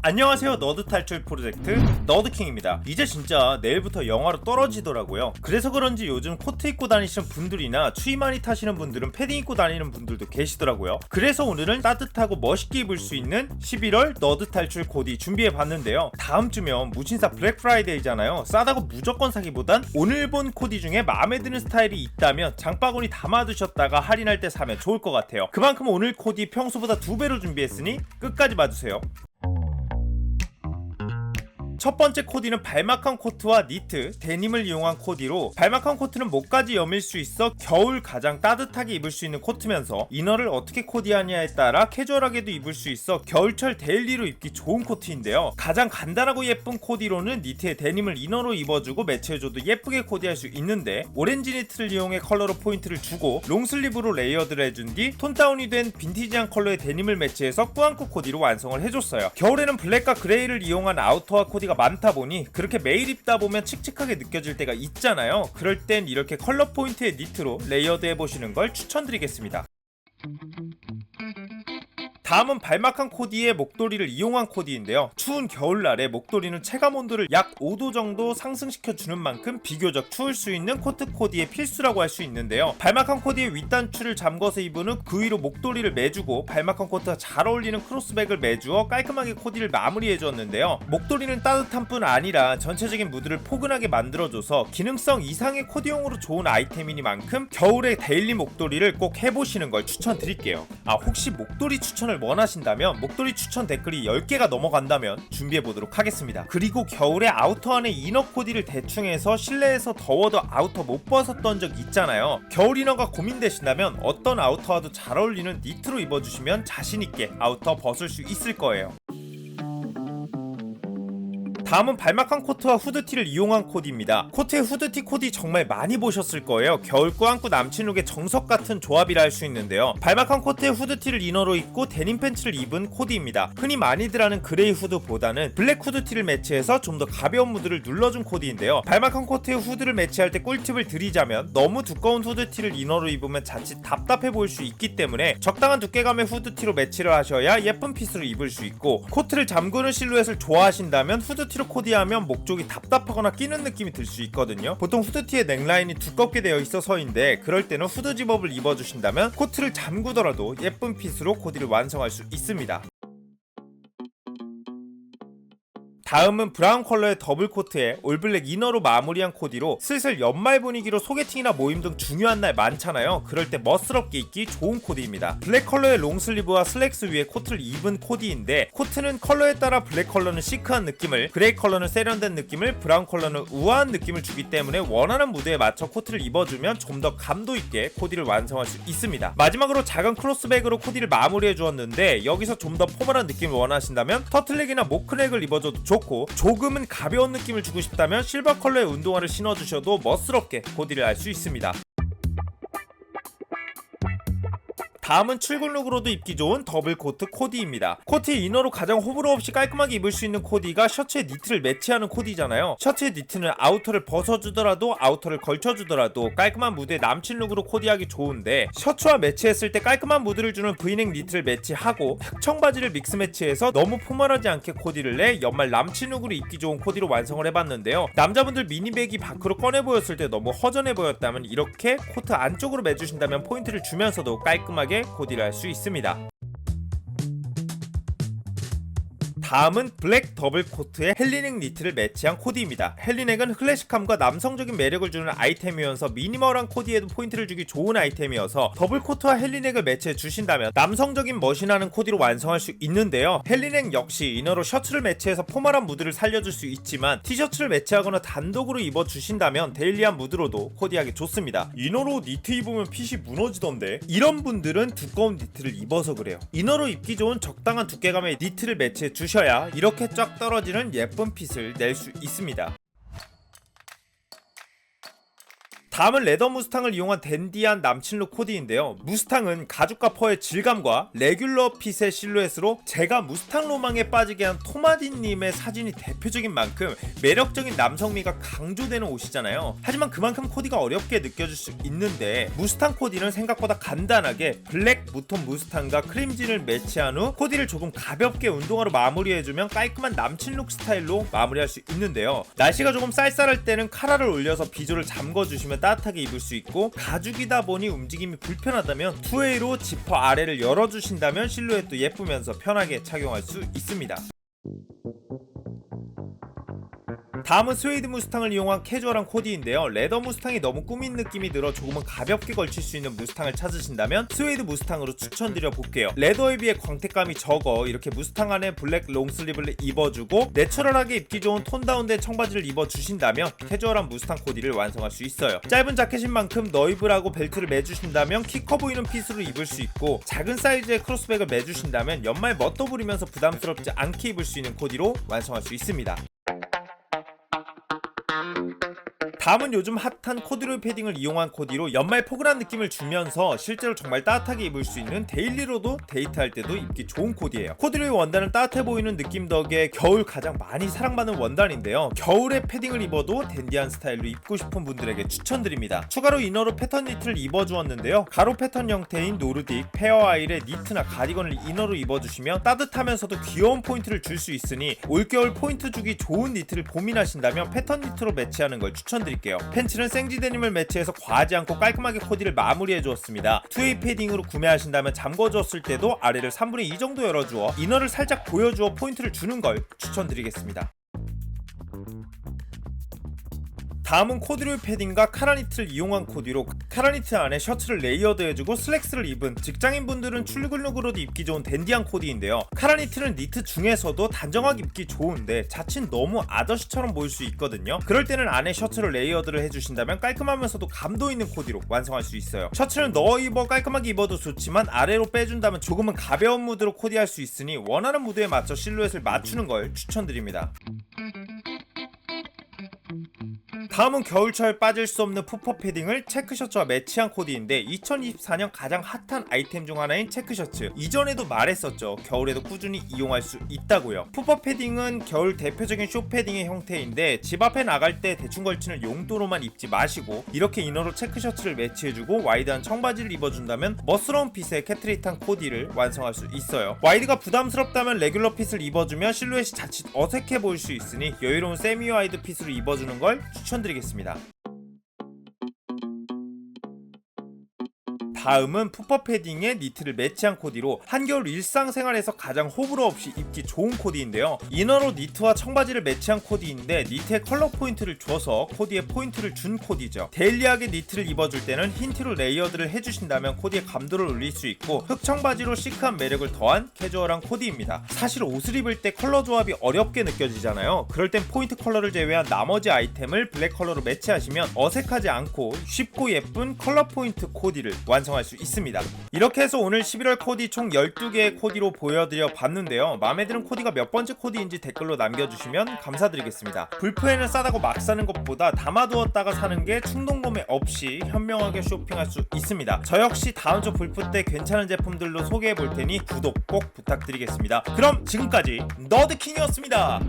안녕하세요 너드 탈출 프로젝트 너드킹입니다. 이제 진짜 내일부터 영하로 떨어지더라고요. 그래서 그런지 요즘 코트 입고 다니시는 분들이나 추위 많이 타시는 분들은 패딩 입고 다니는 분들도 계시더라고요. 그래서 오늘은 따뜻하고 멋있게 입을 수 있는 11월 너드 탈출 코디 준비해 봤는데요. 다음 주면 무신사 블랙 프라이데이잖아요. 싸다고 무조건 사기보단 오늘 본 코디 중에 마음에 드는 스타일이 있다면 장바구니 담아두셨다가 할인할 때 사면 좋을 것 같아요. 그만큼 오늘 코디 평소보다 두 배로 준비했으니 끝까지 봐주세요 첫 번째 코디는 발막한 코트와 니트, 데님을 이용한 코디로 발막한 코트는 목까지 여밀 수 있어 겨울 가장 따뜻하게 입을 수 있는 코트면서 이너를 어떻게 코디하냐에 따라 캐주얼하게도 입을 수 있어 겨울철 데일리로 입기 좋은 코트인데요. 가장 간단하고 예쁜 코디로는 니트에 데님을 이너로 입어주고 매치해줘도 예쁘게 코디할 수 있는데 오렌지 니트를 이용해 컬러로 포인트를 주고 롱슬리브로 레이어드를 해준 뒤 톤다운이 된 빈티지한 컬러의 데님을 매치해서 꾸안꾸 코디로 완성을 해줬어요. 겨울에는 블랙과 그레이를 이용한 아우터와 코디 가 많다 보니 그렇게 매일 입다 보면 칙칙하게 느껴질 때가 있잖아요. 그럴 땐 이렇게 컬러 포인트의 니트로 레이어드 해보시는 걸 추천드리겠습니다. 다음은 발막한 코디의 목도리를 이용한 코디인데요. 추운 겨울날에 목도리는 체감 온도를 약 5도 정도 상승시켜 주는 만큼 비교적 추울 수 있는 코트 코디의 필수라고 할 수 있는데요. 발막한 코디의 윗단추를 잠궈서 입은 후 그 위로 목도리를 매주고 발막한 코트와 잘 어울리는 크로스백을 매주어 깔끔하게 코디를 마무리해 줬는데요. 목도리는 따뜻한 뿐 아니라 전체적인 무드를 포근하게 만들어줘서 기능성 이상의 코디용으로 좋은 아이템이니만큼 겨울에 데일리 목도리를 꼭 해보시는 걸 추천드릴게요. 아 혹시 목도리 추천을 원하신다면 목도리 추천 댓글이 10개가 넘어간다면 준비해보도록 하겠습니다. 그리고 겨울에 아우터 안에 이너 코디를 대충 해서 실내에서 더워도 아우터 못 벗었던 적 있잖아요. 겨울 이너가 고민되신다면 어떤 아우터와도 잘 어울리는 니트로 입어주시면 자신있게 아우터 벗을 수 있을 거예요. 다음은 발막한 코트와 후드티를 이용한 코디입니다. 코트의 후드티 코디 정말 많이 보셨을 거예요. 겨울 꾸안꾸 남친룩의 정석 같은 조합이라 할 수 있는데요. 발막한 코트의 후드티를 이너로 입고 데님 팬츠를 입은 코디입니다. 흔히 많이들 하는 그레이 후드보다는 블랙 후드티를 매치해서 좀 더 가벼운 무드를 눌러준 코디인데요. 발막한 코트의 후드를 매치할 때 꿀팁을 드리자면 너무 두꺼운 후드티를 이너로 입으면 자칫 답답해 보일 수 있기 때문에 적당한 두께감의 후드티로 매치를 하셔야 예쁜 핏으로 입을 수 있고 코트를 잠그는 실루엣을 좋아하신다면 후드티 후드티로 코디하면 목 쪽이 답답하거나 끼는 느낌이 들 수 있거든요. 보통 후드티의 넥라인이 두껍게 되어 있어서인데 그럴 때는 후드 집업을 입어주신다면 코트를 잠그더라도 예쁜 핏으로 코디를 완성할 수 있습니다. 다음은 브라운 컬러의 더블 코트에 올블랙 이너로 마무리한 코디로 슬슬 연말 분위기로 소개팅이나 모임 등 중요한 날 많잖아요. 그럴 때 멋스럽게 입기 좋은 코디입니다. 블랙 컬러의 롱슬리브와 슬랙스 위에 코트를 입은 코디인데 코트는 컬러에 따라 블랙 컬러는 시크한 느낌을 그레이 컬러는 세련된 느낌을 브라운 컬러는 우아한 느낌을 주기 때문에 원하는 무드에 맞춰 코트를 입어주면 좀 더 감도 있게 코디를 완성할 수 있습니다. 마지막으로 작은 크로스백으로 코디를 마무리해 주었는데 여기서 좀 더 포멀한 느낌을 원하신다면 터틀넥이나 모크넥을 입어줘도 좋고 조금은 가벼운 느낌을 주고 싶다면 실버 컬러의 운동화를 신어주셔도 멋스럽게 코디를 할 수 있습니다. 다음은 출근룩으로도 입기 좋은 더블 코트 코디입니다. 코트의 이너로 가장 호불호 없이 깔끔하게 입을 수 있는 코디가 셔츠에 니트를 매치하는 코디잖아요. 셔츠의 니트는 아우터를 벗어주더라도 아우터를 걸쳐주더라도 깔끔한 무드의 남친 룩으로 코디하기 좋은데 셔츠와 매치했을 때 깔끔한 무드를 주는 브이넥 니트를 매치하고 탁청 바지를 믹스 매치해서 너무 포멀하지 않게 코디를 내 연말 남친 룩으로 입기 좋은 코디로 완성을 해봤는데요. 남자분들 미니백이 밖으로 꺼내 보였을 때 너무 허전해 보였다면 이렇게 코트 안쪽으로 매주신다면 포인트를 주면서도 깔끔하게 코디를 할 수 있습니다. 다음은 블랙 더블 코트에 헬리넥 니트를 매치한 코디입니다. 헬리넥은 클래식함과 남성적인 매력을 주는 아이템이면서 미니멀한 코디에도 포인트를 주기 좋은 아이템이어서 더블 코트와 헬리넥을 매치해 주신다면 남성적인 멋이나는 코디로 완성할 수 있는데요. 헬리넥 역시 이너로 셔츠를 매치해서 포멀한 무드를 살려줄 수 있지만 티셔츠를 매치하거나 단독으로 입어 주신다면 데일리한 무드로도 코디하기 좋습니다. 이너로 니트 입으면 핏이 무너지던데 이런 분들은 두꺼운 니트를 입어서 그래요. 이너로 입기 좋은 적당한 두께감의 니트를 매치해 주셔 주셔야 이렇게 쫙 떨어지는 예쁜 핏을 낼 수 있습니다. 다음은 레더 무스탕을 이용한 댄디한 남친룩 코디인데요. 무스탕은 가죽과 펄의 질감과 레귤러 핏의 실루엣으로 제가 무스탕 로망에 빠지게 한 토마디님의 사진이 대표적인 만큼 매력적인 남성미가 강조되는 옷이잖아요. 하지만 그만큼 코디가 어렵게 느껴질 수 있는데 무스탕 코디는 생각보다 간단하게 블랙 무톤 무스탕과 크림진을 매치한 후 코디를 조금 가볍게 운동화로 마무리해주면 깔끔한 남친룩 스타일로 마무리할 수 있는데요. 날씨가 조금 쌀쌀할 때는 카라를 올려서 비조를 잠궈주시면 따뜻하게 입을 수 있고 가죽이다 보니 움직임이 불편하다면 투웨이로 지퍼 아래를 열어주신다면 실루엣도 예쁘면서 편하게 착용할 수 있습니다. 다음은 스웨이드 무스탕을 이용한 캐주얼한 코디인데요. 레더 무스탕이 너무 꾸민 느낌이 들어 조금은 가볍게 걸칠 수 있는 무스탕을 찾으신다면 스웨이드 무스탕으로 추천드려 볼게요. 레더에 비해 광택감이 적어 이렇게 무스탕 안에 블랙 롱슬리브를 입어주고 내추럴하게 입기 좋은 톤 다운된 청바지를 입어주신다면 캐주얼한 무스탕 코디를 완성할 수 있어요. 짧은 자켓인 만큼 너이브라고 벨트를 매주신다면 키 커 보이는 핏으로 입을 수 있고 작은 사이즈의 크로스백을 매주신다면 연말 멋도 부리면서 부담스럽지 않게 입을 수 있는 코디로 완성할 수 있습니다. 다음은 요즘 핫한 코듀로이 패딩을 이용한 코디로 연말 포근한 느낌을 주면서 실제로 정말 따뜻하게 입을 수 있는 데일리로도 데이트할 때도 입기 좋은 코디예요. 코듀로이 원단은 따뜻해 보이는 느낌 덕에 겨울 가장 많이 사랑받는 원단인데요. 겨울에 패딩을 입어도 댄디한 스타일로 입고 싶은 분들에게 추천드립니다. 추가로 이너로 패턴 니트를 입어주었는데요. 가로 패턴 형태인 노르딕, 페어 아일의 니트나 가디건을 이너로 입어주시면 따뜻하면서도 귀여운 포인트를 줄 수 있으니 올겨울 포인트 주기 좋은 니트를 고민하신다면 패턴 니트로 매치하는 걸 추천드 릴게요. 팬츠는 생지 데님을 매치해서 과하지 않고 깔끔하게 코디를 마무리해 주었습니다. 투웨이 패딩으로 구매하신다면 잠궈 주었을 때도 아래를 3분의 2 정도 열어주어 이너를 살짝 보여주어 포인트를 주는 걸 추천드리겠습니다. 다음은 코듀로이 패딩과 카라니트를 이용한 코디로 카라니트 안에 셔츠를 레이어드 해주고 슬랙스를 입은 직장인분들은 출근룩으로도 입기 좋은 댄디한 코디인데요. 카라니트는 니트 중에서도 단정하게 입기 좋은데 자칫 너무 아저씨처럼 보일 수 있거든요. 그럴 때는 안에 셔츠를 레이어드를 해주신다면 깔끔하면서도 감도 있는 코디로 완성할 수 있어요. 셔츠는 넣어 입어 깔끔하게 입어도 좋지만 아래로 빼준다면 조금은 가벼운 무드로 코디할 수 있으니 원하는 무드에 맞춰 실루엣을 맞추는 걸 추천드립니다. 다음은 겨울철 빠질 수 없는 푸퍼 패딩을 체크 셔츠와 매치한 코디인데 2024년 가장 핫한 아이템 중 하나인 체크 셔츠. 이전에도 말했었죠. 겨울에도 꾸준히 이용할 수 있다고요. 푸퍼 패딩은 겨울 대표적인 쇼 패딩의 형태인데 집 앞에 나갈 때 대충 걸치는 용도로만 입지 마시고 이렇게 이너로 체크 셔츠를 매치해주고 와이드한 청바지를 입어준다면 멋스러운 핏의 캐트릿한 코디를 완성할 수 있어요. 와이드가 부담스럽다면 레귤러 핏을 입어주면 실루엣이 자칫 어색해 보일 수 있으니 여유로운 세미 와이드 핏으로 입어주는 걸 추천드립니다 드리겠습니다. 다음은 푸퍼 패딩에 니트를 매치한 코디로 한겨울 일상생활에서 가장 호불호 없이 입기 좋은 코디인데요. 이너로 니트와 청바지를 매치한 코디인데 니트에 컬러 포인트를 줘서 코디에 포인트를 준 코디죠. 데일리하게 니트를 입어줄 때는 흰티로 레이어드를 해주신다면 코디에 감도를 올릴 수 있고 흑청바지로 시크한 매력을 더한 캐주얼한 코디입니다. 사실 옷을 입을 때 컬러 조합이 어렵게 느껴지잖아요. 그럴 땐 포인트 컬러를 제외한 나머지 아이템을 블랙 컬러로 매치하시면 어색하지 않고 쉽고 예쁜 컬러 포인트 코디를 완성할 수 있습니다. 이렇게 해서 오늘 11월 코디 총 12개의 코디로 보여드려 봤는데요. 마음에 드는 코디가 몇 번째 코디인지 댓글로 남겨주시면 감사드리겠습니다. 불프에는 싸다고 막 사는 것보다 담아두었다가 사는 게 충동 구매 없이 현명하게 쇼핑할 수 있습니다. 저 역시 다음 주 불프 때 괜찮은 제품들로 소개해 볼 테니 구독 꼭 부탁드리겠습니다. 그럼 지금까지 너드킹이었습니다.